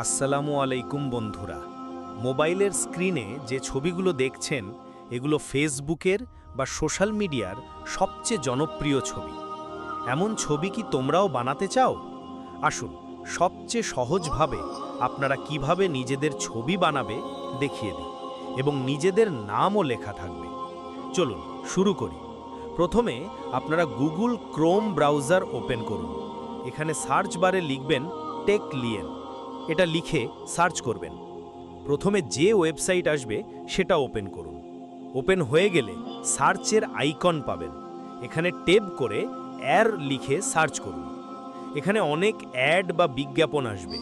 আসসালামু আলাইকুম বন্ধুরা। মোবাইলের স্ক্রিনে যে ছবিগুলো দেখছেন, এগুলো ফেসবুকের বা সোশ্যাল মিডিয়ার সবচেয়ে জনপ্রিয় ছবি। এমন ছবি কি তোমরাও বানাতে চাও? আসুন, সবচেয়ে সহজভাবে আপনারা কীভাবে নিজেদের ছবি বানাবে দেখিয়ে দিই এবং নিজেদের নামও লেখা থাকবে। চলুন, শুরু করি। প্রথমে আপনারা গুগল ক্রোম ব্রাউজার ওপেন করুন। এখানে সার্চ বারে লিখবেন টেক লিয়েন এটা লিখে সার্চ করবেন। প্রথমে যে ওয়েবসাইট আসবে সেটা ওপেন করুন। ওপেন হয়ে গেলে সার্চের আইকন পাবেন। এখানে টেপ করে অ্যার লিখে সার্চ করুন। এখানে অনেক অ্যাড বা বিজ্ঞাপন আসবে।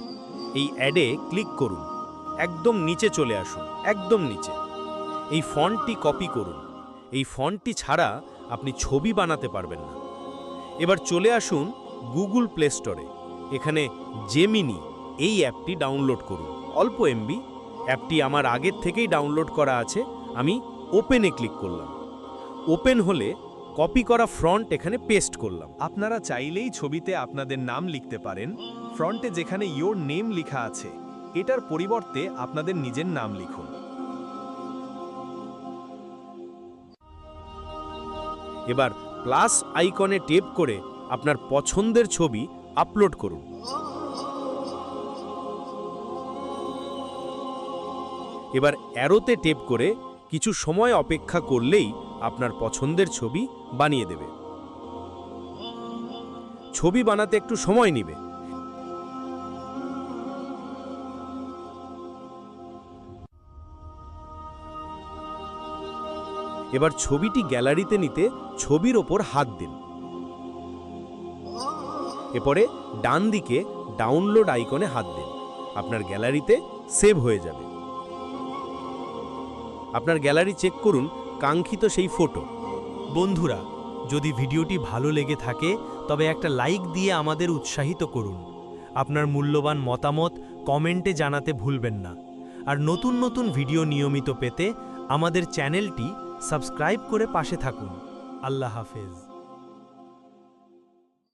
এই অ্যাডে ক্লিক করুন। একদম নিচে চলে আসুন। একদম নিচে। এই ফন্টটি কপি করুন। এই ফন্টটি ছাড়া আপনি ছবি বানাতে পারবেন না। এবার চলে আসুন গুগল প্লে স্টোরে। এখানে জেমিনি এই অ্যাপটি ডাউনলোড করুন। অল্প এমবি অ্যাপটি আমার আগের থেকেই ডাউনলোড করা আছে আমি ওপেনে ক্লিক করলাম। ওপেন হলে কপি করা ফ্রন্ট এখানে পেস্ট করলাম। আপনারা চাইলেই ছবিতে আপনাদের নাম লিখতে পারেন ফ্রন্টে যেখানে ইয়োর নেম লেখা আছে এটার পরিবর্তে আপনাদের নিজের নাম লিখুন। এবার প্লাস আইকনে টেপ করে আপনার পছন্দের ছবি আপলোড করুন। এবার অ্যারোতে টেপ করে কিছু সময় অপেক্ষা করলেই আপনার পছন্দের ছবি বানিয়ে দেবে। ছবি বানাতে একটু সময় নেবে। এবার ছবিটি গ্যালারিতে নিতে ছবির ওপর হাত দিন। এরপরে ডান দিকে ডাউনলোড আইকনে হাত দিন। আপনার গ্যালারিতে সেভ হয়ে যাবে। আপনার গ্যালারি চেক করুন কাঙ্ক্ষিত সেই ফটো। বন্ধুরা, যদি ভিডিওটি ভালো লেগে থাকে, তবে একটা লাইক দিয়ে আমাদের উৎসাহিত করুন। আপনার মূল্যবান মতামত কমেন্টে জানাতে ভুলবেন না। আর নতুন নতুন ভিডিও নিয়মিত পেতে আমাদের চ্যানেলটি সাবস্ক্রাইব করে পাশে থাকুন। আল্লাহ হাফেজ।